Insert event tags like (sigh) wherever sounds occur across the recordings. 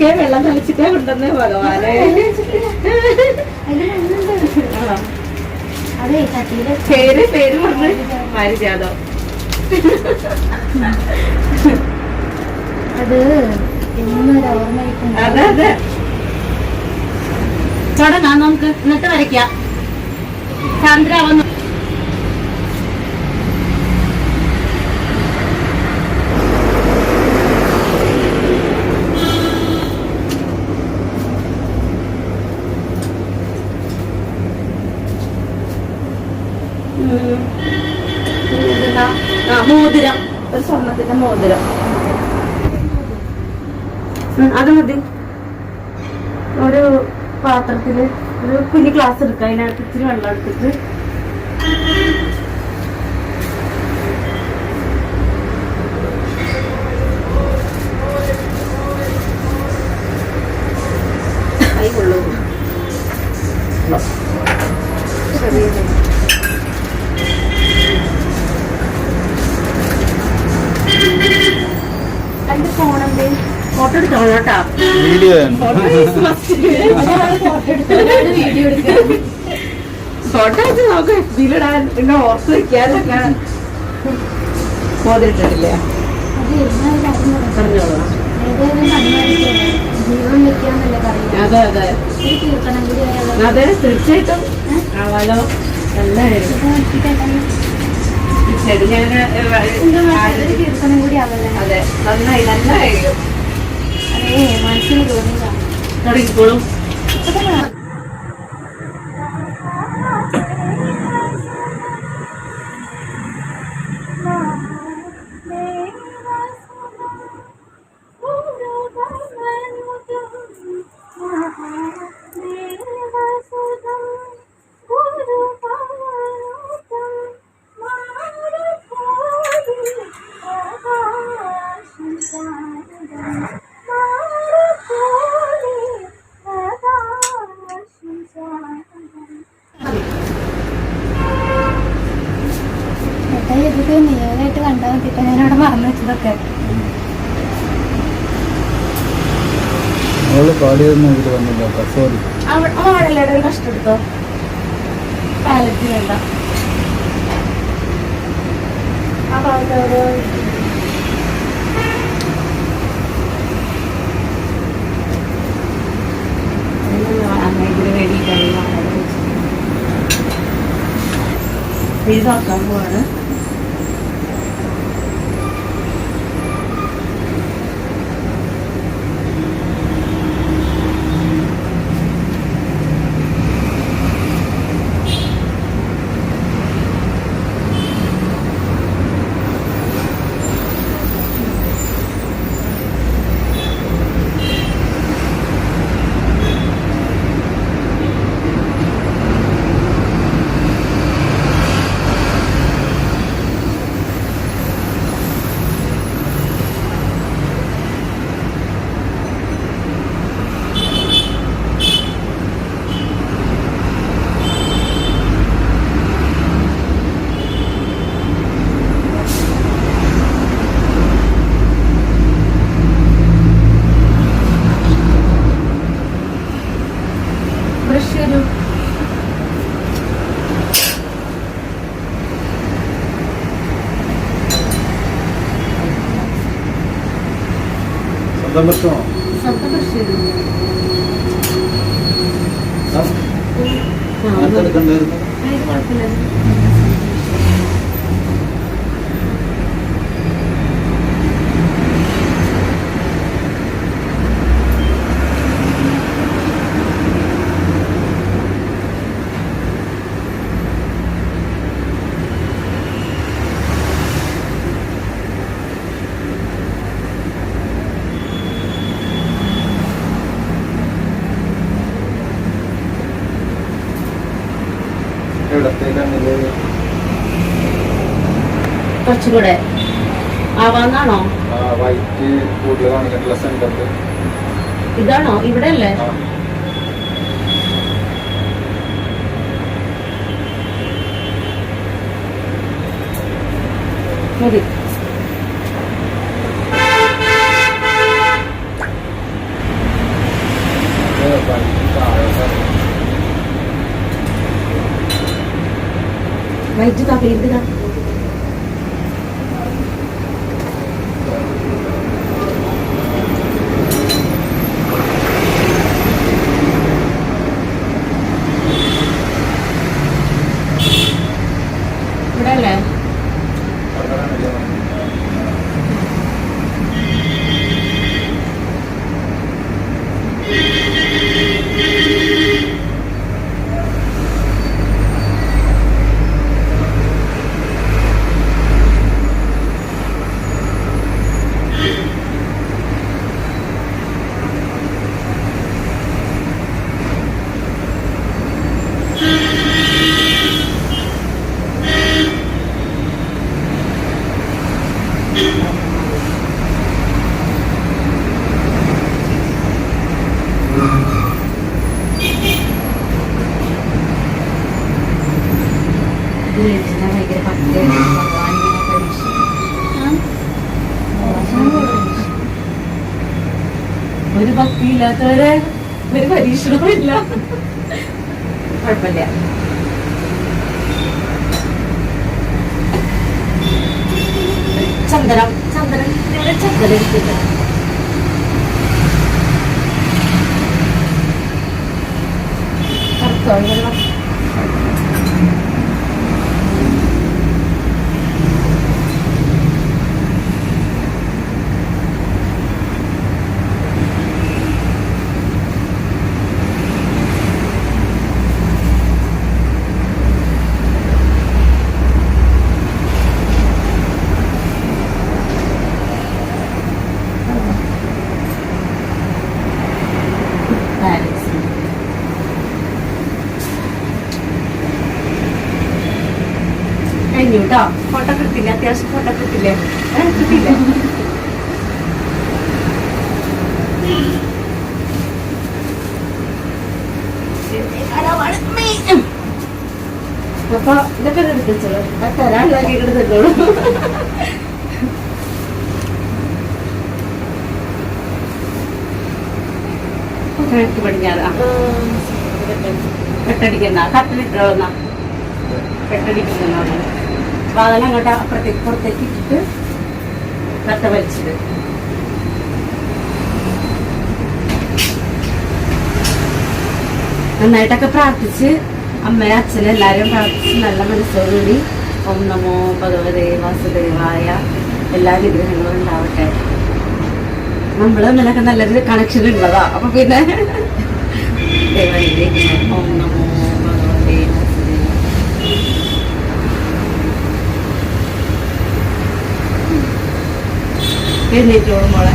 എന്തൊക്കെ വെള്ളം തളിച്ചിട്ടേ ഉണ്ടെന്ന് ഭഗവാനെ. പേര് പേര് പറഞ്ഞ് മാരിജാതോ. അത് അതെ അതെ. തുടങ്ങാം നമുക്ക് എന്നിട്ട് വരയ്ക്കാം. ചന്ദ്ര ആ മോതിരം. ഒരു സ്വർണത്തിന്റെ മോതിരം. അത് മതി. ഒരു പാത്രത്തിൽ ഒരു കുഞ്ഞു ഗ്ലാസ് എടുക്കുക അതിനകത്ത് ഇച്ചിരി വെള്ളം എടുത്തിട്ട്. കൈ കൊള്ളൂ. ചെറിയ വീഡിയോ ഫോട്ടോ വെച്ച് നമുക്ക് എഫ്ബിയിലിടാൻ പിന്നെ ഓർത്ത് വെക്കാതൊക്കെ മോതിരിട്ടിട്ടില്ലേ അത് പറഞ്ഞോളൂ. അതെ അതെ. തീർച്ചയായിട്ടും. ആവാലോ നല്ലായിരുന്നു ശരി ഞാൻ അതെ നന്നായി നന്നായിരിക്കും മനസ്സിന് തോന്നിയതാണ് തുടങ്ങിക്കോളും മറന്നു വെച്ചതൊക്കെ അവൾ പാടിയൊന്നും ഇതിൽ സോറി ആളല്ലേ ഒരു കഷ്ടം എടുത്തോ പാലറ്റ് വേണ്ട. വേണ്ടിയിട്ടാണ് ഇതാക്കാൻ പോവാണ് ബ്രഷ് ഒരു ആ, അങ്ങനത്തെ എടുക്കണ്ടായിരുന്നു കുറച്ചും കൂടെ ആവാന്നാണോ ഇതാണോ? ഇവിടെ അല്ലേ മതി. വൈദ്യുത പേരുതാ ഒരു ഭക്തിയില്ലാത്തവരെ ഒരു പരീക്ഷണവും ഇല്ല കുഴപ്പമില്ല. ചന്ദനം ചന്ദനം ഇവിടെ ചന്ദനം എടുത്തില്ല കഴിഞ്ഞു കേട്ടോ ഫോട്ടോ കിട്ടില്ല അത്യാവശ്യം ഫോട്ടോ കിട്ടില്ലേ കിട്ടില്ല അപ്പൊ ഇതൊക്കെ തരാനുള്ളതൊക്കെ എടുത്തോളൂ കിഴക്ക് പടിഞ്ഞാറ് കെട്ടടിക്കുന്ന കട്ടിലിട്ടോന്ന കെട്ടടിക്കുന്ന അതെല്ലാം അങ്ങോട്ട് അപ്പുറത്തേക്ക് പുറത്തേക്ക് ഇട്ടിട്ട് കട്ട വലിച്ചിട്ട് നന്നായിട്ടൊക്കെ പ്രാർത്ഥിച്ച് അമ്മയെ അച്ഛനെ എല്ലാവരും പ്രാർത്ഥിച്ച് നല്ല മനസ്സോടുകൂടി ഓം നമോ ഭഗവതേ വാസുദേവായ എല്ലാ വിഗ്രഹങ്ങളും ഉണ്ടാവട്ടെ. നമ്മൾ തമ്മിലൊക്കെ നല്ലൊരു കണക്ഷൻ ഉള്ളതാ. അപ്പൊ പിന്നെ (laughs) ഓം നമോ ഭഗവതേ വാസുദേവായ എഴുന്നേറ്റോളും മോളെ?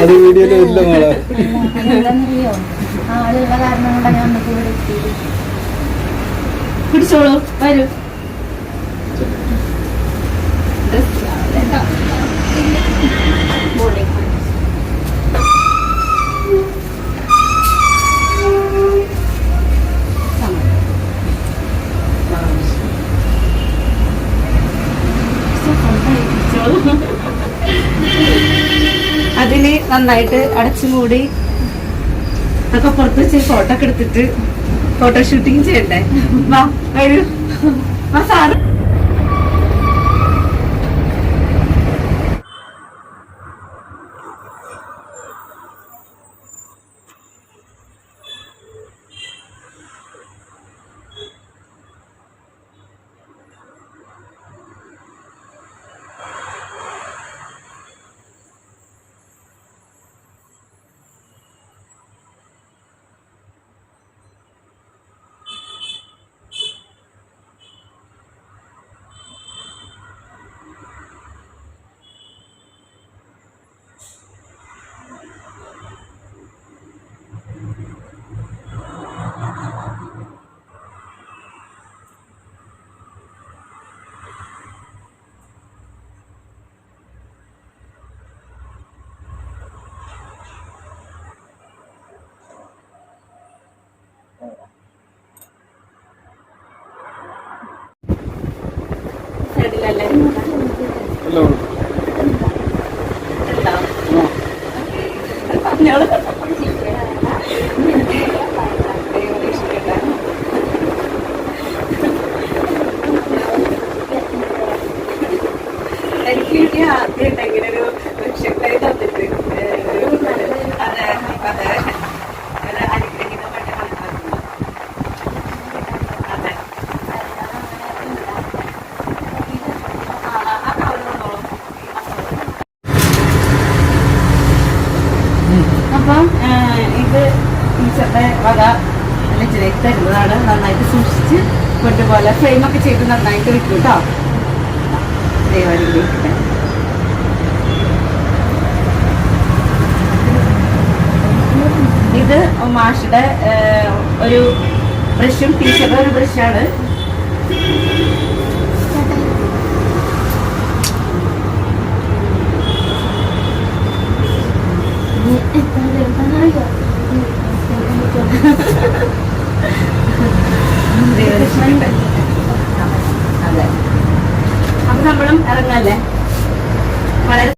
അത് വീഡിയോയിൽ ഇല്ല മോളെ. ആളുള്ള കാരണം കൊണ്ടാണ് ഞാൻ പിടിച്ചോളൂ വരൂ. നന്നായിട്ട് അടച്ചു മൂടി ഒക്കെ പുറത്ത് വെച്ച് ഫോട്ടോ ഒക്കെ എടുത്തിട്ട് ഫോട്ടോ ഷൂട്ടിങ് ചെയ്യണ്ടേ? വാ വരൂ. സാറ്. കണ്ടില്ലല്ലേ എല്ലാം ഉണ്ട്. ഉണ്ടോ? ആ. പറഞ്ഞോളൂ. എനിക്ക് കിട്ടിയ ആദ്യമായിട്ട് ഇങ്ങനെ ഒരു വൃക്ഷത്തൈ തന്നിട്ട് ഏഹ്, ഒരു അതെ അതെ ഒരു അനുഗ്രഹീതമായിട്ട് കണക്കാക്കുന്നു അതെ ആ, ആ കവർ കൊണ്ടോളൂ. അപ്പം ഏഹ്, ഇത് ടീച്ചറുടെ നല്ല ലജ്ജയിലേക്ക് തരുന്നതാണ് നന്നായിട്ട് സൂക്ഷിച്ച് കൊണ്ടുപോലെ ഫ്രെയിമൊക്കെ ചെയ്ത് നന്നായിട്ട് വെക്കും കേട്ടോ ദൈവാനുഗ്രഹിക്കട്ടെ ഇത് മാഷിയുടെ ഒരു ബ്രഷും ടീച്ചറുടെ ഒരു ബ്രഷാണ്. ദൈവരക്ഷ അപ്പൊ നമ്മളും ഇറങ്ങല്ലേ? വളരെ